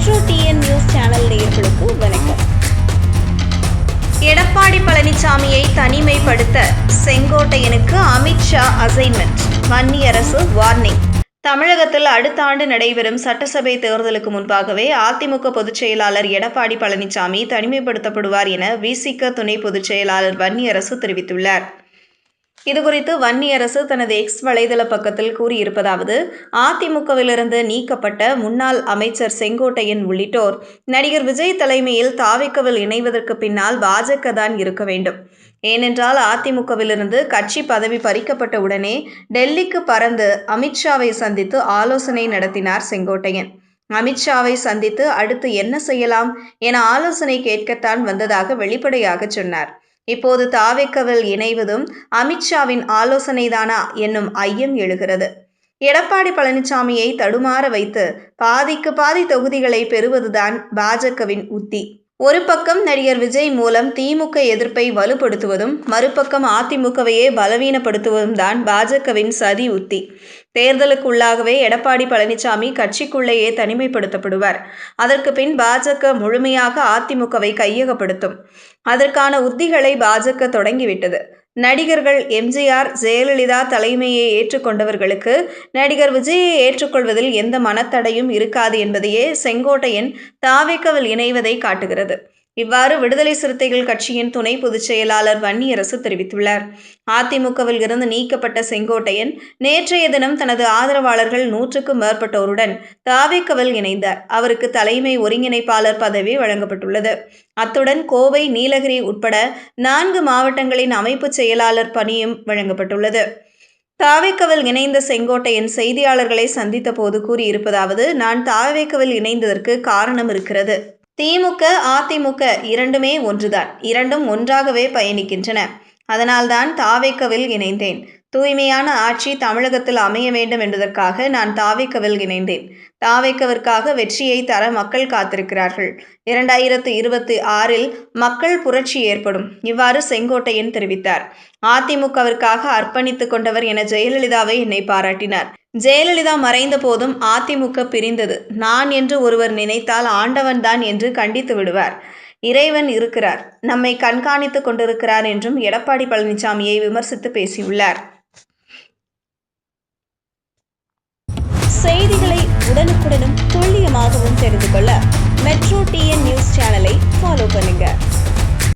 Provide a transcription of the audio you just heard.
Metro TN news channel நேயர்களுக்கு வணக்கம். எடப்பாடி பழனிசாமியை தனிமைப்படுத்த செங்கோட்டையனுக்கு அமித்ஷா அசைன்மெண்ட் வன்னி அரசு வார்னிங் தமிழகத்தில் அடுத்த ஆண்டு நடைபெறும் சட்டசபை தேர்தலுக்கு முன்பாகவே அதிமுக பொதுச் செயலாளர் எடப்பாடி பழனிசாமி தனிமைப்படுத்தப்படுவார் என விசிக துணை பொதுச் செயலாளர் வன்னியரசு தெரிவித்துள்ளார். இதுகுறித்து வன்னியரசு தனது எக்ஸ் வலைதள பக்கத்தில் கூறியிருப்பதாவது அதிமுகவிலிருந்து நீக்கப்பட்ட முன்னாள் அமைச்சர் செங்கோட்டையன் உள்ளிட்டோர் நடிகர் விஜய் தலைமையில் தாவிக்கவில் இணைவதற்கு பின்னால் பாஜக தான் இருக்க வேண்டும். ஏனென்றால் அதிமுகவிலிருந்து கட்சி பதவி பறிக்கப்பட்ட உடனே டெல்லிக்கு பறந்து அமித்ஷாவை சந்தித்து ஆலோசனை நடத்தினார் செங்கோட்டையன். அமித்ஷாவை சந்தித்து அடுத்து என்ன செய்யலாம் என ஆலோசனை கேட்கத்தான் வந்ததாக வெளிப்படையாக சொன்னார். இப்போது தாவேக்கவில் இணைவதும் அமித்ஷாவின் ஆலோசனைதானா என்னும் ஐயம் எழுகிறது. எடப்பாடி பழனிசாமியை தடுமாற வைத்து பாதிக்கு பாதி தொகுதிகளை பெறுவதுதான் பாஜகவின் உத்தி. ஒரு பக்கம் நடிகர் விஜய் மூலம் திமுக எதிர்ப்பை வலுப்படுத்துவதும் மறுபக்கம் அதிமுகவையே பலவீனப்படுத்துவதும் தான் பாஜகவின் சதி உத்தி. தேர்தலுக்குள்ளாகவே எடப்பாடி பழனிசாமி கட்சிக்குள்ளேயே தனிமைப்படுத்தப்படுவார். அதற்கு பின் பாஜக முழுமையாக அதிமுகவை கையகப்படுத்தும். அதற்கான உத்திகளை பாஜக தொடங்கிவிட்டது. நடிகர்கள் எம்ஜிஆர் ஜெயலலிதா தலைமையை ஏற்றுக்கொண்டவர்களுக்கு நடிகர் விஜயை ஏற்றுக்கொள்வதில் எந்த மனத்தடையும் இருக்காது என்பதையே செங்கோட்டையன் தாவேக்கவில் இணைவதை காட்டுகிறது. இவ்வாறு விடுதலை சிறுத்தைகள் கட்சியின் துணை பொதுச் செயலாளர் வன்னியரசு தெரிவித்துள்ளார். அதிமுகவில் இருந்து நீக்கப்பட்ட செங்கோட்டையன் நேற்றைய தினம் தனது ஆதரவாளர்கள் நூற்றுக்கும் மேற்பட்டோருடன் தாவேக்கவில் இணைந்தார். அவருக்கு தலைமை ஒருங்கிணைப்பாளர் பதவி வழங்கப்பட்டுள்ளது. அத்துடன் கோவை நீலகிரி உட்பட நான்கு மாவட்டங்களின் அமைப்பு செயலாளர் பணியும் வழங்கப்பட்டுள்ளது. தாவேக்கவில் இணைந்த செங்கோட்டையன் செய்தியாளர்களை சந்தித்த போது கூறியிருப்பதாவது நான் தாவேக்கவில் இணைந்ததற்கு காரணம் இருக்கிறது. திமுக அதிமுக இரண்டுமே ஒன்றுதான். இரண்டும் ஒன்றாகவே பயணிக்கின்றன. அதனால்தான் தாவேக்கவில் இணைந்தேன். தூய்மையான ஆட்சி தமிழகத்தில் அமைய வேண்டும் என்பதற்காக நான் தாவேக்கவில் இணைந்தேன். தாவேக்கவிற்காக வெற்றியை தர மக்கள் காத்திருக்கிறார்கள். இரண்டாயிரத்து இருபத்தி ஆறில் மக்கள் புரட்சி ஏற்படும். இவ்வாறு செங்கோட்டையன் தெரிவித்தார். அதிமுகவிற்காக அர்ப்பணித்துக் கொண்டவர் என ஜெயலலிதாவை என்னை பாராட்டினார். ஜெயலலிதா மறைந்த போதும் அதிமுக பிரிந்தது. நான் என்று ஒருவர் நினைத்தால் ஆண்டவன்தான் என்று கண்டித்து விடுவார். இறைவன் இருக்கிறார். நம்மை கண்காணித்துக் கொண்டிருக்கிறார் என்றும் எடப்பாடி பழனிசாமியை விமர்சித்து பேசியுள்ளார். செய்திகளை உடனுக்குடனும் துல்லியமாகவும் தெரிந்து கொள்ள மெட்ரோ டிஎன் நியூஸ் சேனலை ஃபாலோ பண்ணுங்கள்